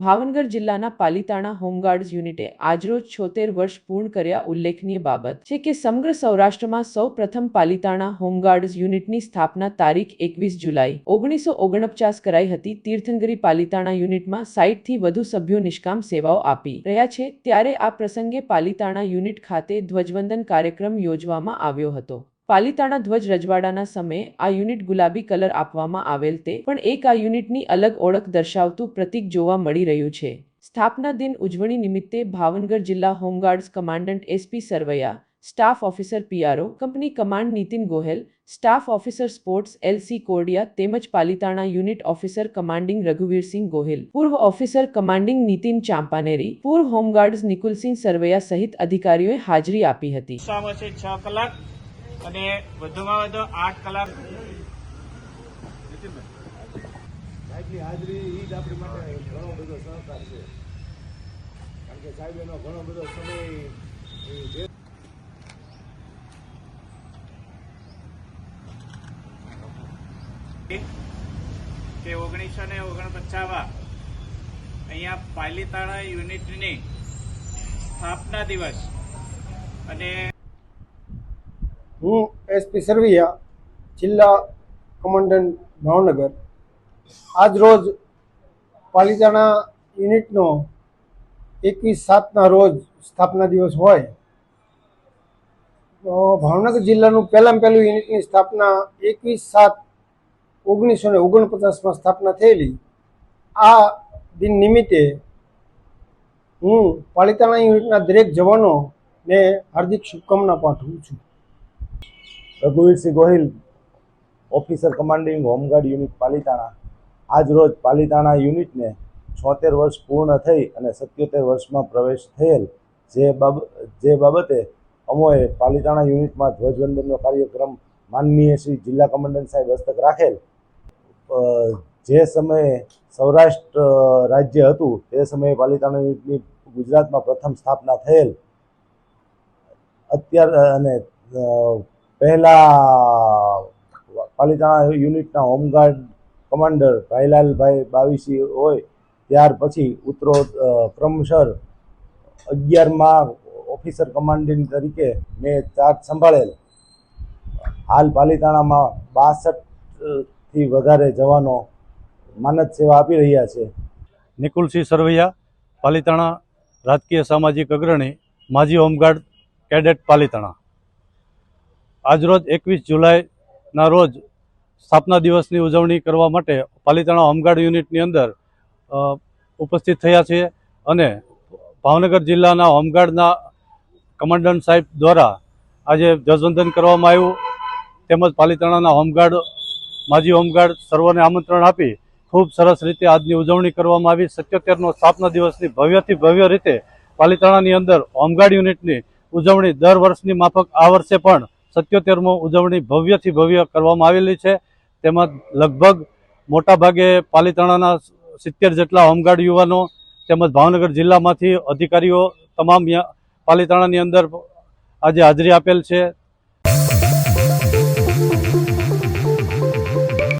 ભાવનગર જિલ્લાના પાલિતાણા હોમગાર્ડ્સ યુનિટે આજરોજ છોતેર વર્ષ પૂર્ણ કર્યા ઉલ્લેખનીય બાબત છે કે સમગ્ર સૌરાષ્ટ્રમાં સૌ પ્રથમ પાલિતાણા હોમગાર્ડ્સ યુનિટની સ્થાપના તારીખ એકવીસ જુલાઈ ઓગણીસો ઓગણપચાસ કરાઈ હતી. તીર્થંગરી પાલિતાણા યુનિટમાં સાઈઠથી વધુ સભ્યો નિષ્કામ સેવાઓ આપી રહ્યા છે. ત્યારે આ પ્રસંગે પાલિતાણા યુનિટ ખાતે ધ્વજવંદન કાર્યક્રમ યોજવામાં આવ્યો હતો. પાલિતાણા ધ્વજ રજવાડાના સમયે આ યુનિટ ગુલાબી કલર આપવામાં આવેલ તે, પણ એક આ યુનિટની અલગ ઓળખ દર્શાવતું પ્રતીક જોવા મળી રહ્યું છે. સ્થાપના દિન ઉજવણી નિમિત્તે ભાવનગર જિલ્લા home guards commandant SP Sarvaiya, staff officer PRO company command Nitin Gohel, staff officer sports LC Kodiya તેમજ Palitana unit officer commanding Raghuvirsinh Gohil, પૂર્વ ઓફિસર કમાન્ડિંગ નીતિન ચાંપાનેરી, પૂર્વ હોમગાર્ડ્સ નિકુલસિંહ સરવૈયા સહિત અધિકારીઓએ હાજરી આપી હતી. છ કલાક. અને વધુમાં વધુ આઠ કલાક સાહેબની હાજરી જ આપણી માટે ઘણો બધો સહકાર છે. કારણ કે સાહેબ એનો ઘણો બધો સમય કે ઓગણીસો ને ઓગણપચાસમાં અહીંયા પાલીતાણા યુનિટની સ્થાપના દિવસ અને હું એસપી સરવૈયા જિલ્લા કમાન્ડન્ટ ભાવનગર. આજ રોજ પાલિતાણા યુનિટનો એકવીસ સાતના રોજ સ્થાપના દિવસ હોય. ભાવનગર જિલ્લાનું પહેલાં પહેલું યુનિટની સ્થાપના એકવીસ સાત ઓગણીસો ને ઓગણપચાસમાં સ્થાપના થયેલી. આ દિન નિમિત્તે હું પાલિતાણા યુનિટના દરેક જવાનોને હાર્દિક શુભકામના પાઠવું છું. Raghuvirsinh Gohil, officer commanding home guard unit Palitana. આજ રોજ પાલિતાણા યુનિટને છોતેર વર્ષ પૂર્ણ થઈ અને સત્યોતેર વર્ષમાં પ્રવેશ થયેલ. જે બાબ, જે બાબતે અમોએ પાલિતાણા યુનિટમાં ધ્વજવંદનનો કાર્યક્રમ માનનીય શ્રી જિલ્લા કમાન્ડન્ટ સાહેબ હસ્તક રાખેલ. જે સમયે સૌરાષ્ટ્ર રાજ્ય હતું, તે સમયે પાલિતાણા યુનિટની ગુજરાતમાં પ્રથમ સ્થાપના થયેલ. અત્યાર, અને પહેલા, પાલિતાણા યુનિટના home guard commander Bhailalbhai Bavisi હોય, ત્યાર પછી ઉત્તરો ક્રમશર અગિયારમાં ઓફિસર કમાન્ડિંગ તરીકે મેં ચાર્જ સંભાળેલ. હાલ પાલિતાણામાં બાસઠથી વધારે જવાનો માનદ સેવા આપી રહ્યા છે. નિકુલસિંહ સરવૈયા, પાલિતાણા રાજકીય સામાજિક અગ્રણી, માજી હોમગાર્ડ કેડેટ પાલિતાણા. આજરોજ એકવીસ જુલાઈના રોજ સ્થાપના દિવસની ઉજવણી કરવા માટે પાલિતાણા હોમગાર્ડ યુનિટની અંદર ઉપસ્થિત થયા છીએ અને ભાવનગર જિલ્લાના હોમગાર્ડના કમાન્ડન્ટ સાહેબ દ્વારા આજે ધ્વજવંદન કરવામાં આવ્યું. તેમજ પાલિતાણાના હોમગાર્ડ, માજી હોમગાર્ડ સર્વને આમંત્રણ આપી ખૂબ સરસ રીતે આજની ઉજવણી કરવામાં આવી. સત્યોતેરનો સ્થાપના દિવસની ભવ્યથી ભવ્ય રીતે પાલિતાણાની અંદર હોમગાર્ડ યુનિટની ઉજવણી દર વર્ષની માફક આ વર્ષે પણ સત્યોતેરમો ઉજવણી ભવ્યથી ભવ્ય કરવામાં આવેલી છે. તેમાં લગભગ મોટાભાગે પાલિતાણાના સિત્તેર જેટલા હોમગાર્ડ યુવાનો તેમજ ભાવનગર જિલ્લામાંથી અધિકારીઓ તમામ પાલિતાણાની અંદર આજે હાજરી આપેલ છે.